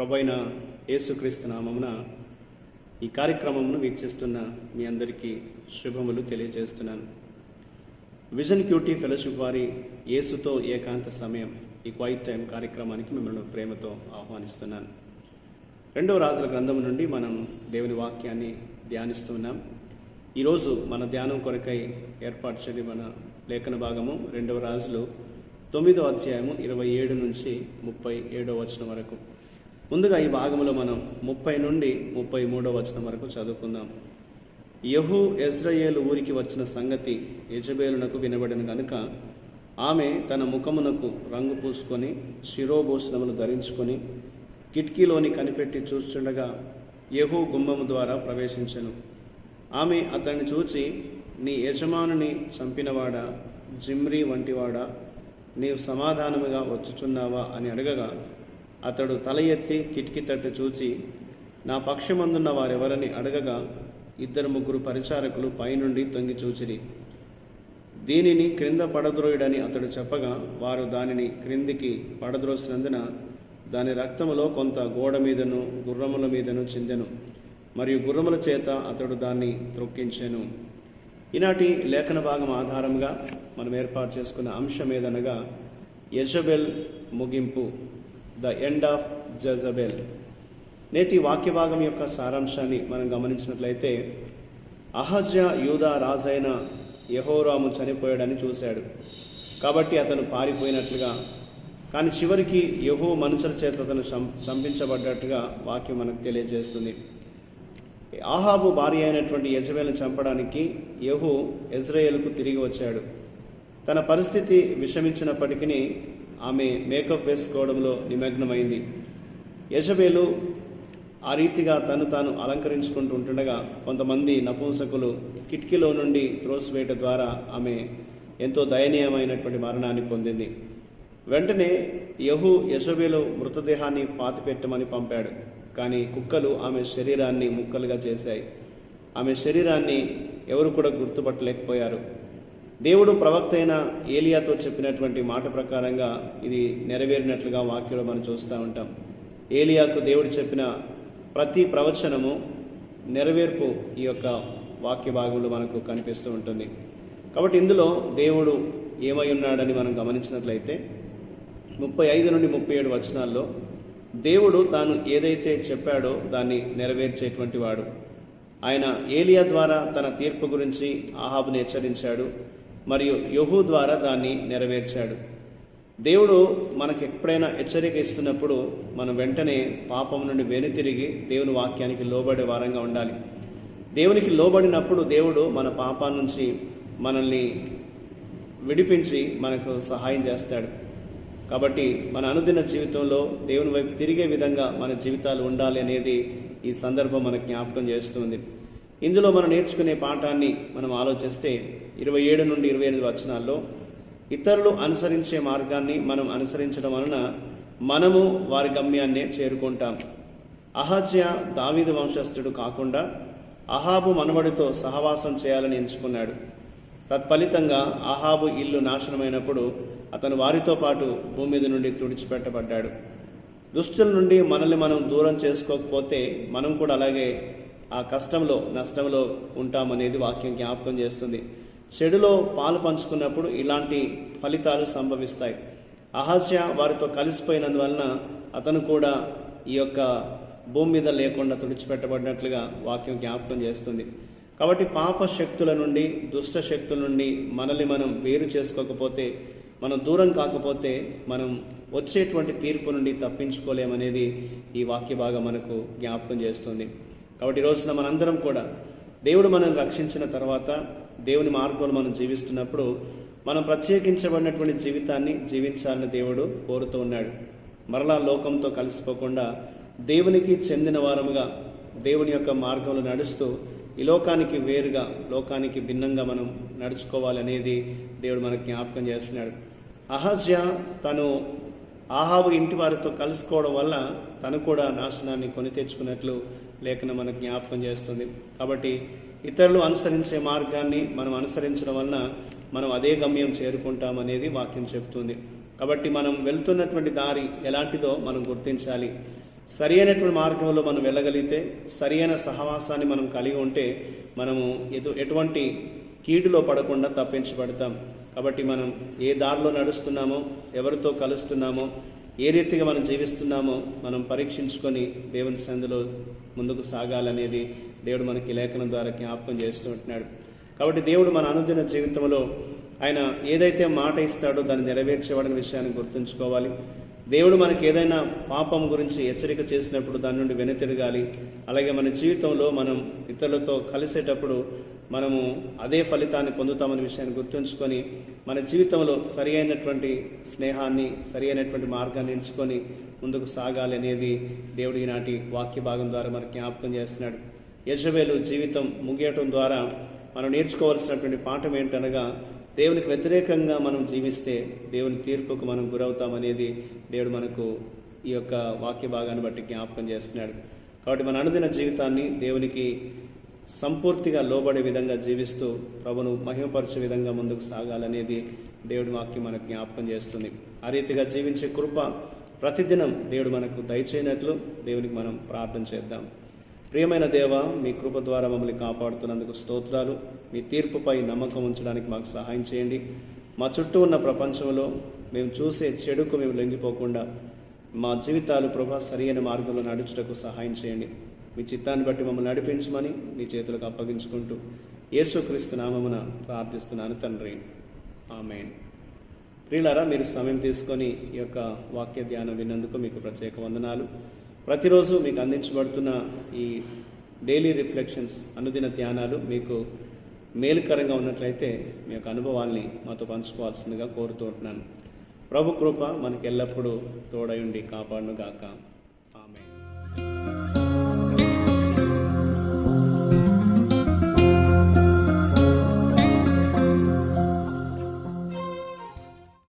Praise ప్రభు అయిన యేసుక్రీస్తు నామమున ఈ కార్యక్రమమును వీక్షిస్తున్న మీ అందరికీ శుభములు తెలియజేస్తున్నాను. విజన్ క్యూటీ ఫెలోషిప్ వారి యేసుతో ఏకాంత సమయం ఈ క్వైట్ టైం కార్యక్రమానికి మిమ్మల్ని ప్రేమతో ఆహ్వానిస్తున్నాను. రెండవ రాజుల గ్రంథం నుండి మనం దేవుని వాక్యాన్ని ధ్యానిస్తున్నాం ఈరోజు మన ధ్యానం కొరకై ఏర్పాటు చేయని మన లేఖన భాగము రెండవ రాజులు తొమ్మిదో అధ్యాయము ఇరవై ఏడు నుంచి ముప్పై ఏడో వచనం వరకు. ముందుగా ఈ భాగంలో మనం ముప్పై నుండి ముప్పై మూడో వచనం వరకు చదువుకుందాం. యహు ఎజ్రయేలు ఊరికి వచ్చిన సంగతి యజబేలునకు వినబడిన కనుక ఆమె తన ముఖమునకు రంగు పూసుకొని శిరోభూషణములు ధరించుకొని కిటికీలోని కనిపెట్టి చూస్తుండగా యహు గుమ్మము ద్వారా ప్రవేశించెను. ఆమె అతన్ని చూచి నీ యజమానుని చంపినవాడా? జిమ్రీ వంటివాడా? నీవు సమాధానముగా వచ్చుచున్నావా? అని అడగగా అతడు తల ఎత్తి కిటికీ తట్టు చూచి నా పక్షమందున్న వారెవరని అడగగా ఇద్దరు ముగ్గురు పరిచారకులు పైనుండి తొంగి చూచిరి. దీనిని క్రింద పడద్రోయుడని అతడు చెప్పగా వారు దానిని క్రిందికి పడద్రోసినందున దాని రక్తములో కొంత గోడ మీదను గుర్రముల మీదను చిందెను. మరియు గుర్రముల చేత అతడు దాన్ని త్రొక్కించెను. ఈనాటి లేఖన భాగం ఆధారంగా మనం ఏర్పాటు చేసుకున్న అంశం ఏదనగా యజబెల్ ముగింపు. The end of Jezebel. నేటి వాక్య భాగం యొక్క సారాంశాన్ని మనం గమనించినట్లయితే అహజ యూదా రాజైన యహోరాము చనిపోయాడని చూశాడు. కాబట్టి అతను పారిపోయినట్లుగా కానీ చివరికి యహో మనుషుల చేత అతను చంపించబడ్డట్టుగా వాక్యం మనకు తెలియజేస్తుంది. ఆహాబు భార్య అయినటువంటి యజమేలను చంపడానికి యహు ఇజ్రాయేల్కు తిరిగి వచ్చాడు. తన పరిస్థితి విషమించినప్పటికీ ఆమె మేకప్ వేసుకోవడంలో నిమగ్నమైంది. యజబేలు ఆ రీతిగా తను తాను అలంకరించుకుంటూ ఉంటుండగా కొంతమంది నపుంసకులు కిటికీలో నుండి త్రోసివేట ద్వారా ఆమె ఎంతో దయనీయమైనటువంటి మరణాన్ని పొందింది. వెంటనే యహు యశోబేలు మృతదేహాన్ని పాతిపెట్టమని పంపాడు. కానీ కుక్కలు ఆమె శరీరాన్ని ముక్కలుగా చేశాయి. ఆమె శరీరాన్ని ఎవరు కూడా గుర్తుపట్టలేకపోయారు. దేవుడు ప్రవక్త అయిన ఏలియాతో చెప్పినటువంటి మాట ప్రకారంగా ఇది నెరవేరినట్లుగా వాక్యంలో మనం చూస్తూ ఉంటాం. ఏలియాకు దేవుడు చెప్పిన ప్రతి ప్రవచనము నెరవేర్పు ఈ యొక్క వాక్య భాగంలో మనకు కనిపిస్తూ ఉంటుంది. కాబట్టి ఇందులో దేవుడు ఏమై ఉన్నాడని మనం గమనించినట్లయితే ముప్పై ఐదు నుండి ముప్పై ఏడు వచనాల్లో దేవుడు తాను ఏదైతే చెప్పాడో దాన్ని నెరవేర్చేటువంటి వాడు. ఆయన ఏలియా ద్వారా తన తీర్పు గురించి ఆహాబుని హెచ్చరించాడు. మరియు యహూ ద్వారా దాన్ని నెరవేర్చాడు. దేవుడు మనకు ఎప్పుడైనా హెచ్చరిక ఇస్తున్నప్పుడు మనం వెంటనే పాపం నుండి వెనుతిరిగి దేవుని వాక్యానికి లోబడే వారంగా ఉండాలి. దేవునికి లోబడినప్పుడు దేవుడు మన పాపం నుంచి మనల్ని విడిపించి మనకు సహాయం చేస్తాడు. కాబట్టి మన అనుదిన జీవితంలో దేవుని వైపు తిరిగే విధంగా మన జీవితాలు ఉండాలి అనేది ఈ సందర్భం మనకు జ్ఞాపకం చేస్తుంది. ఇందులో మనం నేర్చుకునే పాఠాన్ని మనం ఆలోచిస్తే ఇరవై ఏడు నుండి ఇరవై ఎనిమిది వచనాల్లో ఇతరులు అనుసరించే మార్గాన్ని మనం అనుసరించడం వలన మనము వారి గమ్యాన్నే చేరుకుంటాం. అహజ్య దావీదు వంశస్థుడు కాకుండా అహాబు మనవడితో సహవాసం చేయాలని ఎంచుకున్నాడు. తత్ఫలితంగా అహాబు ఇల్లు నాశనమైనప్పుడు అతను వారితో పాటు భూమి మీద నుండి తుడిచిపెట్టబడ్డాడు. దుష్టుల నుండి మనల్ని మనం దూరం చేసుకోకపోతే మనం కూడా అలాగే ఆ కష్టంలో నష్టంలో ఉంటామనేది వాక్యం జ్ఞాపకం చేస్తుంది. చెడులో పాలు పంచుకున్నప్పుడు ఇలాంటి ఫలితాలు సంభవిస్తాయి. అహస్య వారితో కలిసిపోయినందువలన అతను కూడా ఈ యొక్క భూమి మీద లేకుండా తుడిచిపెట్టబడినట్లుగా వాక్యం జ్ఞాపకం చేస్తుంది. కాబట్టి పాప శక్తుల నుండి దుష్ట శక్తుల నుండి మనల్ని మనం వేరు చేసుకోకపోతే మనం దూరం కాకపోతే మనం వచ్చేటువంటి తీర్పు నుండి తప్పించుకోలేమనేది ఈ వాక్య భాగం మనకు జ్ఞాపకం చేస్తుంది. కాబట్టి ఈ రోజున మనందరం కూడా దేవుడు మనం రక్షించిన తర్వాత దేవుని మార్గంలో మనం జీవిస్తున్నప్పుడు మనం ప్రత్యేకించబడినటువంటి జీవితాన్ని జీవించాలని దేవుడు కోరుతూ ఉన్నాడు. మరలా లోకంతో కలిసిపోకుండా దేవునికి చెందిన వారముగా దేవుని యొక్క మార్గంలో నడుస్తూ ఈ లోకానికి వేరుగా లోకానికి భిన్నంగా మనం నడుచుకోవాలనేది దేవుడు మనకు జ్ఞాపకం చేస్తున్నాడు. అహజ్య తను ఆహాబు ఇంటి వారితో కలుసుకోవడం వల్ల తను కూడా నాశనాన్ని కొని తెచ్చుకున్నట్లు లేఖనం మనకు జ్ఞాపకం చేస్తుంది. కాబట్టి ఇతరులు అనుసరించే మార్గాన్ని మనం అనుసరించడం వలన మనం అదే గమ్యం చేరుకుంటామనేది వాక్యం చెప్తుంది. కాబట్టి మనం వెళ్తున్నటువంటి దారి ఎలాంటిదో మనం గుర్తించాలి. సరి అయినటువంటి మార్గంలో మనం వెళ్ళగలిగితే సరి అయిన సహవాసాన్ని మనం కలిగి ఉంటే మనము ఎటు ఎటువంటి కీడులో పడకుండా తప్పించబడతాం. కాబట్టి మనం ఏ దారిలో నడుస్తున్నామో ఎవరితో కలుస్తున్నామో ఏ రీతిగా మనం జీవిస్తున్నామో మనం పరీక్షించుకొని దేవుని సందులో ముందుకు సాగాలనేది దేవుడు మనకి లేఖనం ద్వారా జ్ఞాపకం చేస్తూ ఉంటున్నాడు. కాబట్టి దేవుడు మన అనుదిన జీవితంలో ఆయన ఏదైతే మాట ఇస్తాడో దాన్ని నెరవేర్చేవాడని విషయాన్ని గుర్తుంచుకోవాలి. దేవుడు మనకి ఏదైనా పాపం గురించి హెచ్చరిక చేసినప్పుడు దాని నుండి వెనుతిరగాలి. అలాగే మన జీవితంలో మనం ఇతరులతో కలిసేటప్పుడు మనము అదే ఫలితాన్ని పొందుతామనే విషయాన్ని గుర్తుంచుకొని మన జీవితంలో సరి అయినటువంటి స్నేహాన్ని సరి అయినటువంటి మార్గాన్ని ఎంచుకొని ముందుకు సాగాలి అనేది దేవుడి నాటి వాక్య భాగం ద్వారా మనకు జ్ఞాపకం చేస్తున్నాడు. యజవేలు జీవితం ముగియటం ద్వారా మనం నేర్చుకోవాల్సినటువంటి పాఠం ఏంటనగా దేవునికి వ్యతిరేకంగా మనం జీవిస్తే దేవుని తీర్పుకు మనం గురవుతామనేది దేవుడు మనకు ఈ యొక్క వాక్య భాగాన్ని బట్టి జ్ఞాపకం చేస్తున్నాడు. కాబట్టి మన అనుదిన జీవితాన్ని దేవునికి సంపూర్తిగా లోబడే విధంగా జీవిస్తూ ప్రభును మహిమపరిచే విధంగా ముందుకు సాగాలనేది దేవుడి వాక్యం మనకు జ్ఞాపకం చేస్తుంది. ఆ రీతిగా జీవించే కృప ప్రతిదినం దేవుడు మనకు దయచేయనట్లు దేవునికి మనం ప్రార్థన చేద్దాం. ప్రియమైన దేవ మీ కృప ద్వారా మమ్మల్ని కాపాడుతున్నందుకు స్తోత్రాలు. మీ తీర్పుపై నమ్మకం ఉంచడానికి మాకు సహాయం చేయండి. మా చుట్టూ ఉన్న ప్రపంచంలో మేము చూసే చెడుకు మేము లొంగిపోకుండా మా జీవితాలు ప్రభా సరియైన మార్గంలో నడుచుటకు సహాయం చేయండి. మీ చిత్తాన్ని బట్టి మమ్మల్ని నడిపించమని మీ చేతులకు అప్పగించుకుంటూ యేసుక్రీస్తు నామమున ప్రార్థిస్తున్నాను తండ్రి. ఆమెన్. ప్రియులారా మీరు సమయం తీసుకొని ఈ యొక్క వాక్య ధ్యానం విన్నందుకు మీకు ప్రత్యేక వందనాలు. ప్రతిరోజు మీకు అందించబడుతున్న ఈ డైలీ రిఫ్లెక్షన్స్ అనుదిన ధ్యానాలు మీకు మేలుకరంగా ఉన్నట్లయితే మీ యొక్క అనుభవాల్ని మాతో పంచుకోవాల్సిందిగా కోరుతూ ఉంటున్నాను. ప్రభు కృప మనకి ఎల్లప్పుడూ తోడయుండి కాపాడును గాక